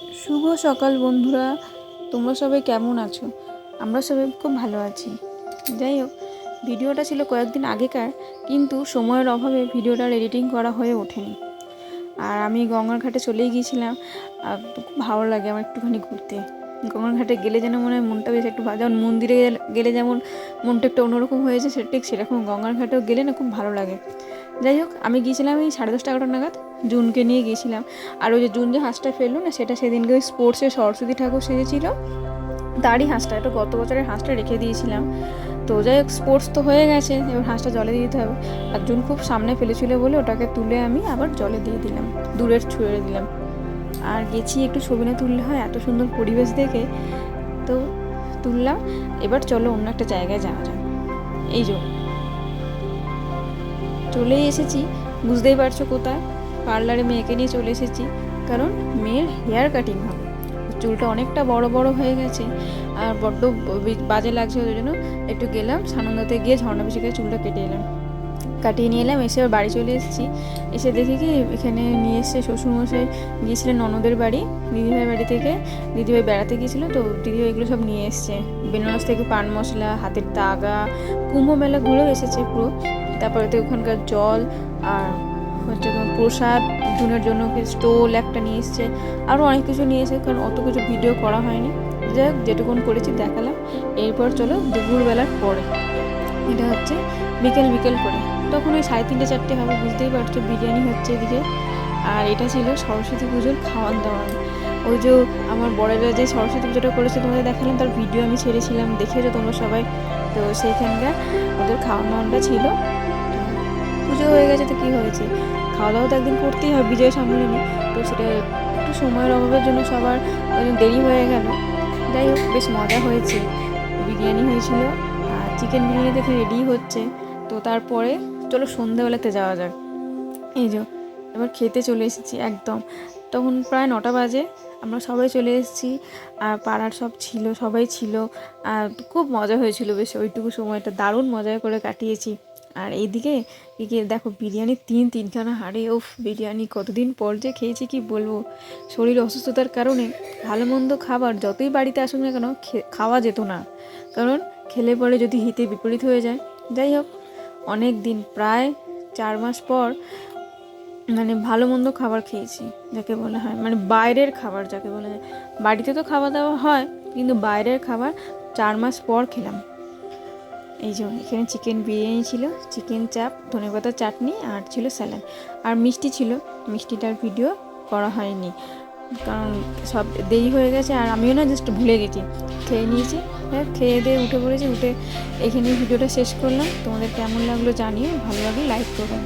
শুভ সকাল বন্ধুরা। তোমরা সবাই কেমন আছো? আমরা সবাই খুব ভালো আছি। যাই হোক ভিডিওটা ছিল কয়েকদিন আগেকার, কিন্তু সময়ের অভাবে ভিডিওটার এডিটিং করা হয়ে ওঠেনি। আর আমি গঙ্গার ঘাটে চলেই গিয়েছিলাম, আর খুব ভালো লাগে আমার একটুখানি ঘুরতে। গঙ্গার ঘাটে গেলে যেন মনে হয় মনটা বেশ একটু যেমন মন্দিরে গেলে- যেমন মনটা একটু অন্যরকম হয়েছে সে ঠিক সেরকম গঙ্গার ঘাটেও গেলে না খুব ভালো লাগে। যাই হোক আমি গিয়েছিলাম এই সাড়ে দশটা, এগারোটা নাগাদ। জুনকে নিয়ে গিয়েছিলাম আর ওই যে জুন যে হাঁসটা ফেলল না, সেটা সেদিনকে ওই স্পোর্টসে সরস্বতী ঠাকুর সেজেছিল। তারই হাঁসটা, এটা গত বছরের হাঁসটা রেখে দিয়েছিলাম। তো যাই হোক স্পোর্টস তো হয়ে গেছে, এবার হাঁসটা জলে দিতে হবে। আর জুন খুব সামনে ফেলেছিল বলে ওটাকে তুলে আমি আবার জলে দিয়ে দিলাম, দূরের ছুঁড়ে দিলাম। আর গেছি একটু ছবি না তুললে হয়, এত সুন্দর পরিবেশ দেখে। তো তুললাম, এবার চলো অন্য একটা জায়গায় যাওয়া যাক। এই যে, চলেই এসেছি, বুঝতেই পারছ কোথায়? পার্লারে মেয়েকে নিয়ে চলে এসেছি। কারণ মেয়ের হেয়ার কাটিং হবে। চুলটা অনেকটা বড় বড় হয়ে গেছে আর বড্ড বাজে লাগছে ওই জন্য। একটু গেলাম, সানন্দতে গিয়ে ঝর্ণা পিছিয়ে চুলটা কেটে এলাম। কাটিয়ে নিয়ে এলাম, এসে বাড়ি চলে এসেছি। এসে দেখি কি এখানে নিয়ে এসছে শ্বশুরমশাই, গিয়েছিলেন ননদের বাড়ি দিদিভাই বাড়ি থেকে। দিদিভাই বেড়াতে গিয়েছিল, তো দিদিভাই এগুলো সব নিয়ে এসছে। বেনারস থেকে পান মশলা, হাতের তাগা কুম্ভ মেলা ঘুরেও এসেছে পুরো। তারপরে তো ওখানকার জল আর হচ্ছে প্রসাদ জুনের জন্য স্টোল একটা নিয়ে এসছে আরও অনেক কিছু নিয়ে এসেছে, কারণ অত কিছু ভিডিও করা হয়নি। যাই হোক, যেটুকুন করেছি দেখালাম। এরপর চলো দুপুরবেলার পরে। এটা হচ্ছে বিকেল বিকেল করে। তখন ওই সাড়ে তিনটে চারটে হবে, বুঝতেই পারছ, বিরিয়ানি হচ্ছে এদিকে। আর এটা ছিল সরস্বতী পুজোর খাওয়ান দাওয়ান। ওই যে আমার বড়েরা যে সরস্বতী পুজোটা করেছে, তোমাদের দেখালাম, তার ভিডিও আমি ছেড়েছিলাম, দেখেছ তোমরা সবাই? তো সেইখানকার ওদের খাওয়ান দাওয়ানটা ছিল। পুজো হয়ে গেছে তো কী হয়েছে? খাওয়া দাওয়া তো একদিন করতেই হয় বিজয় সম্মেলনে তো সেটা একটু সময়ের অভাবের জন্য সবার দেরি হয়ে গেল। যাই হোক, বেশ মজা হয়েছে। বিরিয়ানি হয়েছিল আর চিকেন বিরিয়ানি দেখে রেডি হচ্ছে। তো তারপরে চলো সন্ধ্যাবেলাতে যাওয়া যাক। এই যে, এবার খেতে চলে এসেছি একদম। তখন প্রায় নটা বাজে, আমরা সবাই চলে এসেছি। আর পাড়ার সব ছিল, সবাই ছিল। আর খুব মজা হয়েছিল, বেশ ওইটুকু সময়টা দারুণ মজা করে কাটিয়েছি। আর এইদিকে এদিকে দেখো বিরিয়ানি তিন তিনখানা হাড়ে ওফ বিরিয়ানি কতদিন পর যে খেয়েছি কি বলব? শরীর অসুস্থতার কারণে ভালো মন্দ খাবার যতই বাড়িতে আসুক না কেন খাওয়া যেত না। কারণ খেলে পরে যদি হিতে বিপরীত হয়ে যায়, যাই হোক, অনেক দিন, প্রায় চার মাস পর মানে ভালো মন্দ খাবার খেয়েছি, যাকে বলা হয়। মানে বাইরের খাবার, যাকে বলা যায় বাড়িতে তো খাওয়া দাওয়া হয়, কিন্তু বাইরের খাবার চার মাস পর খেলাম। এই যে, এখানে চিকেন বিরিয়ানি ছিল চিকেন চাপ ধনেপাতা চাটনি আর ছিল স্যালাড আর মিষ্টি ছিল, মিষ্টিটার ভিডিও করা হয়নি। কারণ সব দেরি হয়ে গেছে আর আমিও না জাস্ট ভুলে গেছি। খেয়ে নিয়েছি হ্যাঁ খেয়ে দিয়ে উঠে পড়েছি, উঠে এখানে ভিডিওটা শেষ করলাম। তোমাদের কেমন লাগল জানিয়ে ভালো লাগলে লাইক করবেন